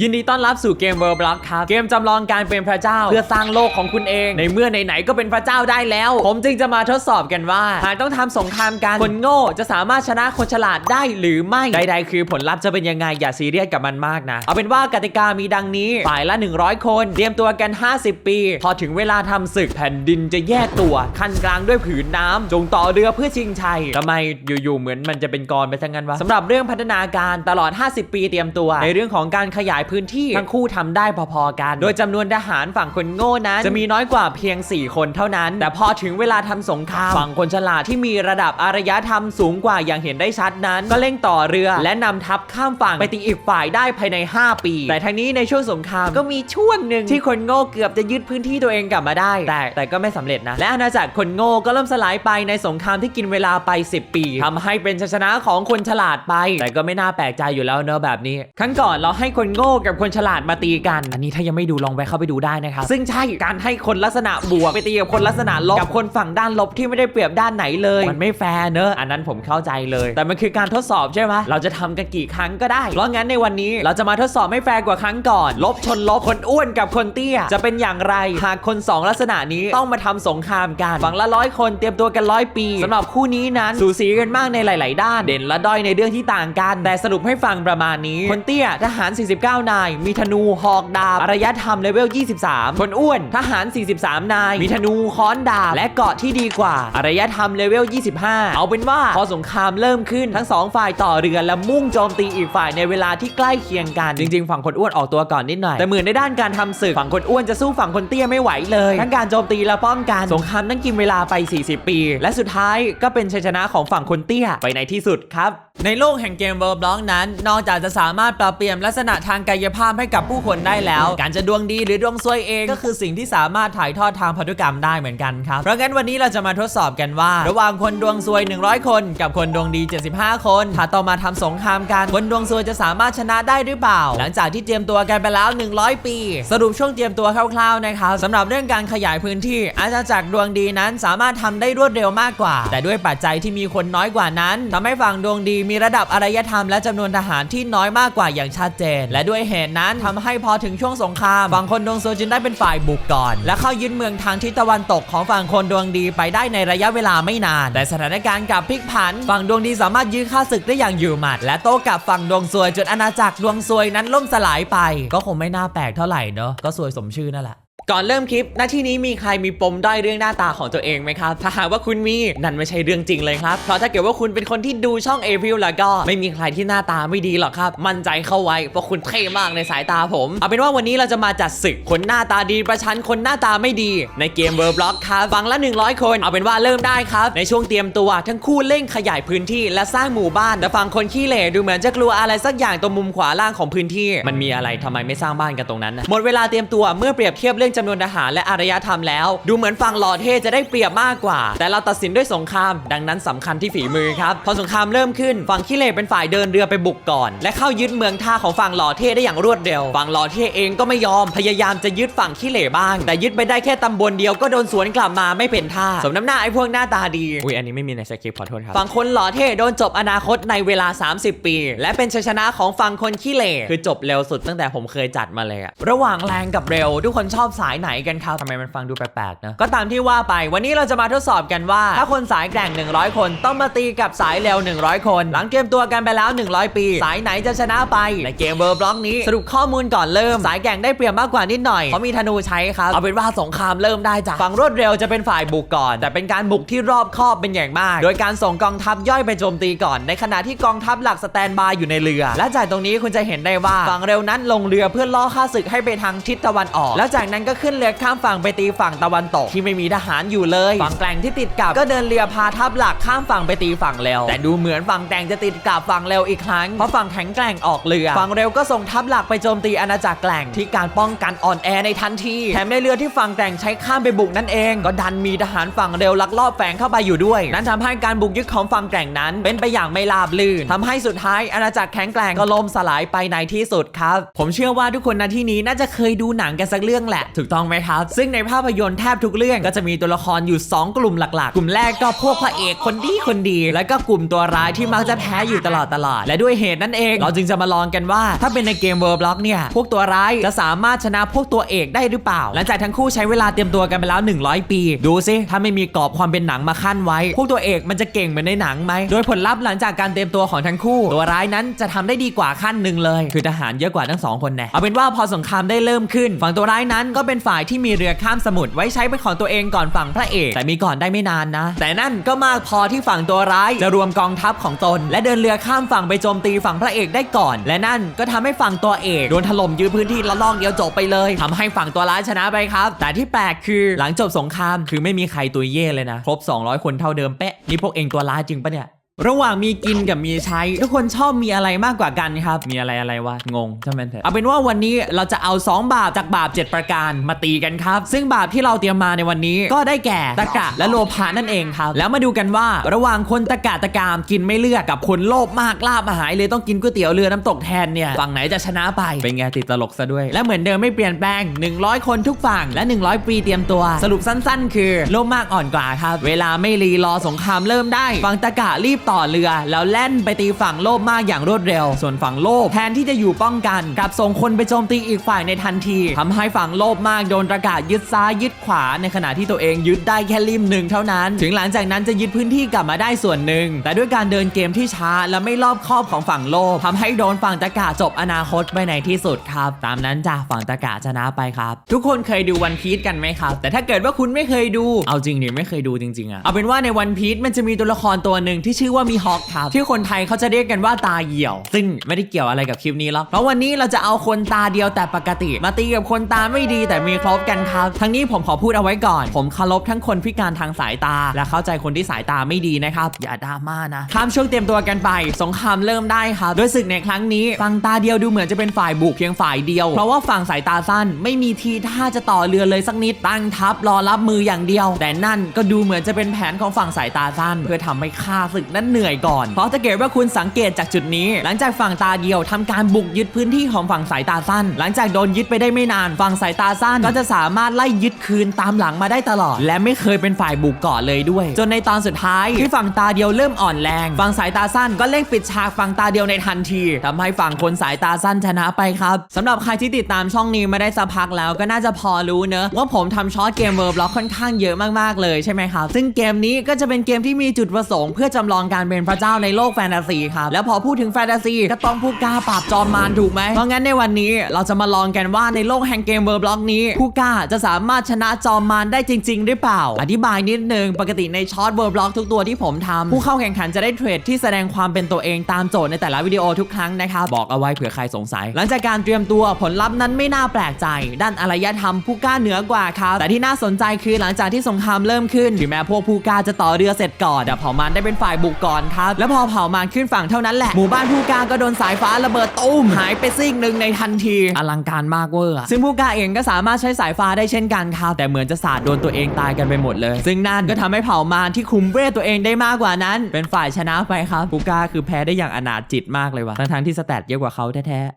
ยินดีต้อนรับสู่เกม World Block ครับ เกมจำลองการเป็นพระเจ้า เพื่อสร้างโลกของคุณเอง ในเมื่อไหนๆก็เป็นพระเจ้าได้แล้ว ผมจึงจะมาทดสอบกันว่า หากต้องทำสงครามกันคนโง่จะสามารถชนะคนฉลาดได้หรือไม่ ใดๆคือผลลัพธ์จะเป็นยังไง อย่าซีเรียสกับมันมากนะ เอาเป็นว่ากติกามีดังนี้ ฝ่ายละ 100 คน เตรียมตัวกัน 50 ปี พอถึงเวลาทำศึกแผ่นดินจะแยกตัวคันกลางด้วยผืนน้ำจงต่อเรือเพื่อชิงชัยทำไมอยู่ๆเหมือนมันจะเป็นกรไปทั้งนั้นวะสำหรับเรื่องพัฒนาการตลอด 50 ปี เตรียมตัว ในเรื่องของการขยายพื้นที่ทั้งคู่ทำได้พอๆกัน โดยจำนวนทหารฝั่งคนโง่นั้น จะมีน้อยกว่าเพียง 4 คนเท่านั้น แต่พอถึงเวลาทำสงครามฝั่งคนฉลาดที่มีระดับอารยธรรมสูงกว่าอย่างเห็นได้ชัดนั้น ก็เร่งต่อเรือ และนำทัพข้ามฝั่งไปตีอีกฝ่ายได้ภายใน 5 ปี แต่ทั้งนี้ในช่วงสงครามก็มีช่วงหนึ่งที่คนโง่เกือบจะยึดพื้นที่ตัวเองกลับมาได้ แต่แต่ก็ไม่สำเร็จนะและอาณาจักรคนโง่ก็เริ่มสลายไปในสงครามที่กินเวลาไป 10 ปีทำให้เป็นชัยชนะของคนฉลาดไป แต่ก็ไม่น่าแปลกใจอยู่แล้วเนอะแบบนี้ครั้งก่อนเราให้คนโง่กับคนฉลาดมาตีกัน อันนี้ถ้ายังไม่ดูลองไปเข้าไปดูได้นะครับ ซึ่งใช่การให้คนลักษณะบวกไปตีกับคนลักษณะลบกับคนฝั่งด้านลบที่ไม่ได้เปรียบด้านไหนเลย มันไม่แฟร์เนอะอันนั้นผมเข้าใจเลย แต่มันคือการทดสอบใช่ไหมเราจะทำกันกี่ครั้งก็ได้ เพราะงั้นในวันนี้เราจะมาทดสอบไม่แฟร์กว่าครั้งก่อน ลบชนลบคนอ้วนกับคนเตี้ย จะเป็นอย่างไรหากคนสองลักษณะนี้ต้องมาทำสงครามกันฝั่งละร้อยคนเตรียมตัวกันร้อยปีสำหรับคู่นี้นั้นสูสีกันมากในหลาย ๆ ด้าน เด่นและด้อยในเรื่องที่ต่างกัน แต่สรุปให้ฟังประมาณนี้คนเตี้ยทหาร 49นาย มีธนูหอกดาบอารยธรรมเลเวล 23 คนอ้วน ทหาร 43 นาย มีธนูค้อนดาบและเกราะที่ดีกว่าอารยธรรมเลเวล 25 เอาเป็นว่าพอสงครามเริ่มขึ้นทั้งสองฝ่ายต่อเรือและมุ่งโจมตีอีกฝ่ายในเวลาที่ใกล้เคียงกัน จริง ๆ ฝั่งคนอ้วนออกตัวก่อนนิดหน่อยแต่เหมือนในด้านการทำศึกฝั่งคนอ้วนจะสู้ฝั่งคนเตี้ยไม่ไหวเลย ทั้งการโจมตีและป้องกันสงครามนั่งกินเวลาไป 40 ปี และสุดท้ายก็เป็นชัยชนะของฝั่งคนเตี้ยไปในที่สุดครับในโลกแห่งเกมเวิร์บล็อกนั้น นอกจากจะสามารถปรับเปลี่ยนลักษณะทางกายภาพให้กับผู้คนได้แล้ว การจะดวงดีหรือดวงซวยเองก็คือสิ่งที่สามารถถ่ายทอดทางพันธุกรรมได้เหมือนกันครับเพราะงั้นวันนี้เราจะมาทดสอบกันว่า ระหว่างคนดวงซวย 100 คน กับคนดวงดี 75 คน ถ้าต้องมาทำสงครามกันคนดวงซวยจะสามารถชนะได้หรือเปล่า หลังจากที่เตรียมตัวกันไปแล้ว 100 ปี สรุปช่วงเตรียมตัวคร่าวๆนะครับสำหรับเรื่องการขยายพื้นที่ อาณาจักรดวงดีนั้นสามารถทำได้รวดเร็วมากกว่า แต่ด้วยปัจจัยที่มีคนน้อยกว่านั้นทำให้ฝั่งดวงดีมีระดับอารยธรรมและจำนวนทหารที่น้อยมากกว่าอย่างชัดเจน และด้วยเหตุนั้นทำให้พอถึงช่วงสงครามฝั่งคนดวงซวยจึงได้เป็นฝ่ายบุกก่อน และเข้ายึดเมืองทางทิศตะวันตกของฝั่งคนดวงดีไปได้ในระยะเวลาไม่นาน แต่สถานการณ์กลับพลิกผัน ฝั่งดวงดีสามารถยื้อค่าศึกได้อย่างอยู่หมัด และโต้กลับฝั่งดวงซวยจนอาณาจักรดวงซวยนั้นล่มสลายไป ก็คงไม่น่าแปลกเท่าไหร่เนอะก็ซวยสมชื่อนั่นแหละ ก่อนเริ่มคลิป หน้าที่นี้มีใครมีปมด้อยเรื่องหน้าตาของตัวเองไหมครับ ถ้าหากว่าคุณมี นั่นไม่ใช่เรื่องจริงเลยครับ เพราะถ้าเกิดว่าคุณเป็นคนที่ดูช่องเอพิลแล้วก็ ไม่มีใครที่หน้าตาไม่ดีหรอกครับ มั่นใจเข้าไว้ เพราะคุณเท่มากในสายตาผม เอาเป็นว่าวันนี้เราจะมาจัดศึกคนหน้าตาดีประชันคนหน้าตาไม่ดี ในเกมเวอร์บล็อกครับฟังละ 100 คน เอาเป็นว่าเริ่มได้ครับ ในช่วงเตรียมตัวทั้งคู่เร่งขยายพื้นที่และสร้างหมู่บ้าน แต่ฝั่งคนขี้เหร่ดูเหมือนจะกลัวอะไรสักอย่างตรงมุมขวาล่างของพื้นที่ มันมีอะไรทำไมไม่สร้างบ้านกันตรงนั้น หมดเวลาเตรียมตัวเมื่อเปรียบเทียบเรื่องจำนวนทหารและอารยธรรมแล้ว ดูเหมือนฝั่งหล่อเท่จะได้เปรียบมากกว่า แต่เราตัดสินด้วยสงคราม ดังนั้นสำคัญที่ฝีมือครับ พอสงครามเริ่มขึ้น ฝั่งขี้เหร่เป็นฝ่ายเดินเรือไปบุกก่อน และเข้ายึดเมืองท่าของฝั่งหล่อเท่ได้อย่างรวดเร็ว ฝั่งหล่อเท่เองก็ไม่ยอม พยายามจะยึดฝั่งขี้เหร่บ้าง แต่ยึดไปได้แค่ตำบลเดียวก็โดนสวนกลับมาไม่เป็นท่า สมน้ำหน้าไอ้พวกหน้าตาดี อุ้ยอันนี้ไม่มีในสคริปต์ขอโทษครับ ฝั่งคนหล่อเท่โดนจบอนาคตในเวลา 30 ปี และเป็นชัยชนะของฝั่งคนขี้เหร่คือจบเร็วสุดตั้งแต่ผมเคยจัดมาเลยอะระหว่างแรงกับเร็วทุกคนชอบสายายไหนกันครับทำไมมันฟังดูแปลกๆนะก็ตามที่ว่าไปวันนี้เราจะมาทดสอบกันว่า ถ้าคนสายแกร่ง 100 คนต้องมาตีกับสายเร็ว 100 คน หลังเตรียมตัวกันไปแล้ว 100 ปี สายไหนจะชนะไปในเกมเบอร์บล็อกนี้สรุปข้อมูลก่อนเริ่ม สายแกร่งได้เปรียบมากกว่านิดหน่อยเพราะมีธนูใช้ครับเอาเป็นว่าสงครามเริ่มได้จ้ะฝั่งรวดเร็วจะเป็นฝ่ายบุกก่อน แต่เป็นการบุกที่รอบคอบเป็นอย่างมาก โดยการส่งกองทัพย่อยไปโจมตีก่อน ในขณะที่กองทัพหลักสแตนบายอยู่ในเรือ และจากตรงนี้คุณจะเห็นได้ว่าฝั่งเร็วนั้นลงเรือเพื่อล่อข้าศึกให้ไปทางทิศตะวันออก แล้วจากนั้นก็ก็ขึ้นเรือข้ามฝั่งไปตีฝั่งตะวันตกที่ไม่มีทหารอยู่เลยฝั่งแกร่งที่ติดกับก็เดินเรือพาทัพหลักข้ามฝั่งไปตีฝั่งเร็วแต่ดูเหมือนฝั่งแกร่งจะติดกับฝั่งเร็วอีกครั้งเพราะฝั่งแข็งแกร่งออกเรือฝั่งเร็วก็ส่งทัพหลักไปโจมตีอาณาจักรแกร่งที่การป้องกันอ่อนแอในทันทีแถมในเรือที่ฝั่งแกร่งใช้ข้ามไปบุกนั่นเอง ก็ดันมีทหารฝั่งเร็วลักลอบแฝงเข้าไปอยู่ด้วย นั่นทำให้การบุกยึดของฝั่งแกร่งนั้น เป็นไปอย่างไม่ราบรื่นทำให้สุดท้ายอาณาจักรแข็งแกร่งก็ล่มสลายไปในที่สุดครับ ผมเชื่อว่าทุกคนณที่นี้น่าจะเคยดูหนังกันสักเรื่องแหละถูกต้องไหมครับ ซึ่งในภาพยนตร์แทบทุกเรื่องก็จะมีตัวละครอยู่ 2 กลุ่มหลักๆ กลุ่มแรกก็พวกพระเอกคนดีคนดี แล้วก็กลุ่มตัวร้ายที่มักจะแพ้อยู่ตลอดตลอด และด้วยเหตุนั้นเอง เราจึงจะมาลองกันว่า ถ้าเป็นในเกมเวอร์บล็อกเนี่ย พวกตัวร้ายจะสามารถชนะพวกตัวเอกได้หรือเปล่า หลังจากทั้งคู่ใช้เวลาเตรียมตัวกันไปแล้ว 100 ปี ดูสิถ้าไม่มีกรอบความเป็นหนังมาขั้นไว้ พวกตัวเอกมันจะเก่งเหมือนในหนังไหมโดยผลลัพธ์หลังจากการเตรียมตัวของทั้งคู่ ตัวร้ายนั้นจะทำได้ดีกว่าขั้นหนึ่งเลย คือทหารเยอะกว่าทั้งสองคนแน่เอาเป็นว่าพอสงครามได้เริ่มขึ้น ฝั่งตัวร้ายนั้นก็เเป็นฝ่ายที่มีเรือข้ามสมุทรไว้ใช้เป็นของตัวเองก่อนฝั่งพระเอก แต่มีก่อนได้ไม่นานนะ แต่นั่นก็มากพอที่ฝั่งตัวร้ายจะรวมกองทัพของตน และเดินเรือข้ามฝั่งไปโจมตีฝั่งพระเอกได้ก่อน และนั่นก็ทำให้ฝั่งตัวเอกโดนถล่มยืดพื้นที่ละลอกเดียวจบไปเลยทำให้ฝั่งตัวร้ายชนะไปครับ แต่ที่แปลกคือหลังจบสงครามคือไม่มีใครตัวเย่เลยนะครบ 200 คนเท่าเดิมเป๊ะนี่พวกเองตัวร้ายจริงปะเนี่ย ระหว่างมีกินกับมีใช้ ทุกคนชอบมีอะไรมากกว่ากันครับ มีอะไรอะไรวะงงช่างมันเถอะเอาเป็นว่าวันนี้เราจะเอา 2 บาปจากบาป 7 ประการมาตีกันครับ ซึ่งบาปที่เราเตรียมมาในวันนี้ก็ได้แก่ตะกะและโลภะนั่นเองครับ แล้วมาดูกันว่าระหว่างคนตะกะตะกามกินไม่เลือกกับคนโลภมากลาบมาหายเลยต้องกินก๋วยเตี๋ยวเรือน้ำตกแทนเนี่ยฝั่งไหนจะชนะไปเป็นไงติดตลกซะด้วย และเหมือนเดิมไม่เปลี่ยนแปลง 100 คนทุกฝั่งและ 100 ปีเตรียมตัว สรุปสั้น ๆ คือโลภมากอ่อนกว่าครับ เวลาไม่รีรอสงครามเริ่มได้ฝั่งตะกะรีบต่อเรือ แล้วแล่นไปตีฝั่งโลภมากอย่างรวดเร็ว ส่วนฝั่งโลภแทนที่จะอยู่ป้องกันกลับส่งคนไปโจมตีอีกฝ่ายในทันทีทำให้ฝั่งโลภมากโดนตะกะยึดซ้ายยึดขวา ในขณะที่ตัวเองยึดได้แค่ริมหนึ่งเท่านั้น ถึงหลังจากนั้นจะยึดพื้นที่กลับมาได้ส่วนหนึ่ง แต่ด้วยการเดินเกมที่ช้าและไม่รอบคอบของฝั่งโลภทำให้โดนฝั่งตะกะจบอนาคตไปในที่สุดครับ ตามนั้นจ้ะฝั่งตะกะชนะไปครับ ทุกคนเคยดูวันพี e กันไหมครับ แต่ถ้าเกิดว่าคุณไม่เคยดู เอาจริงดิไม่เคยดูจริงๆอะเอาเป็นว่าในวันพี e มันจะมีตัวละครตัวหนึ่งที่ชื่อว่ามีฮอคครับที่คนไทยเขาจะเรียกกันว่าตาเหี่ยว ซึ่งไม่ได้เกี่ยวอะไรกับคลิปนี้หรอกเพราะวันนี้เราจะเอาคนตาเดียวแต่ปกติ มาตีกับคนตาไม่ดีแต่มีครบกันครับ ทั้งนี้ผมขอพูดเอาไว้ก่อน ผมเคารพทั้งคนพิการทางสายตา และเข้าใจคนที่สายตาไม่ดีนะครับ อย่าดราม่านะข้ามช่วงเตรียมตัวกันไป สงครามเริ่มได้ครับโดยศึกในครั้งนี้ฝั่งตาเดียวดูเหมือนจะเป็นฝ่ายบุกเพียงฝ่ายเดียว เพราะว่าฝั่งสายตาสั้น ไม่มีทีท่าจะต่อเรือเลยสักนิดตั้งทัพรอรับมืออย่างเดียว แต่นั่นก็ดูเหมือนจะเป็นแผนของฝั่งสายตาสั้น เพื่อทำให้ข้าศึกนั้นเหนื่อยก่อน เพราะถ้าเกิดว่าคุณสังเกตจากจุดนี้ หลังจากฝั่งตาเดียวทำการบุกยึดพื้นที่ของฝั่งสายตาสั้น หลังจากโดนยึดไปได้ไม่นานฝั่งสายตาสั้นก็จะสามารถไล่ยึดคืนตามหลังมาได้ตลอด และไม่เคยเป็นฝ่ายบุกก่อนเลยด้วย จนในตอนสุดท้ายที่ฝั่งตาเดียวเริ่มอ่อนแรงฝั่งสายตาสั้นก็เร่งปิดฉากฝั่งตาเดียวในทันทีทำให้ฝั่งคนสายตาสั้นชนะไปครับสำหรับใครที่ติดตามช่องนี้มาได้สักพักแล้วก็น่าจะพอรู้เนอะว่าผมทำช็อตเกมเวอร์บล็อกค่อนข้างเยอะมากๆเลยใช่ไหมครับซึ่งเกมนี้ก็จะเป็นเกมที่มีจุดประสงค์เพื่อจำลองการเป็นพระเจ้าในโลกแฟนตาซีครับแล้วพอพูดถึงแฟนตาซีก็ต้องผู้กล้าปราบจอมมารถูกไหมเพราะงั้นในวันนี้เราจะมาลองกันว่าในโลกแห่งเกมเวอร์บล็อกนี้ ผู้กล้าจะสามารถชนะจอมมารได้จริง ๆ หรือเปล่า อธิบายนิดนึงปกติในช็อตเวอร์บล็อกทุกตัวที่ผมทำผู้เข้าแข่งขันจะได้เทรดที่แสดงความเป็นตัวเองตามโจทย์ในแต่ละวิดีโอทุกครั้งนะครับบอกเอาไว้เผื่อใครสงสัย หลังจากการเตรียมตัวผลลัพธ์นั้นไม่น่าแปลกใจ ด้านอารยธรรมผู้กล้าเหนือกว่าครับแต่ที่น่าสนใจคือหลังจากที่สงครามเริ่มขึ้นถึงแม้พวกผู้กล้าจะต่อเรือเสร็จก่อนแต่เผ่ามารได้เป็นฝ่ายบุกก่อนครับ แล้วพอเผ่ามารขึ้นฝั่งเท่านั้นแหละ หมู่บ้านผู้กล้าก็โดนสายฟ้าระเบิดตุ้มหายไปซีกหนึ่งในทันที อลังการมากเวอร์อะซึ่งผู้กล้าเองก็สามารถใช้สายฟ้าได้เช่นกันครับแต่เหมือนจะสาดโดนตัวเองตายกันไปหมดเลย ซึ่งนั่นก็ทำให้เผ่ามารที่คุมเวทตัวเองได้มากกว่านั้น เป็นฝ่ายชนะไปครับผู้กล้าคือแพ้ได้อย่างอนาถจิตมากเลยว่ะทั้งๆที่สแตทเยอะกว่าเขาแท้ๆ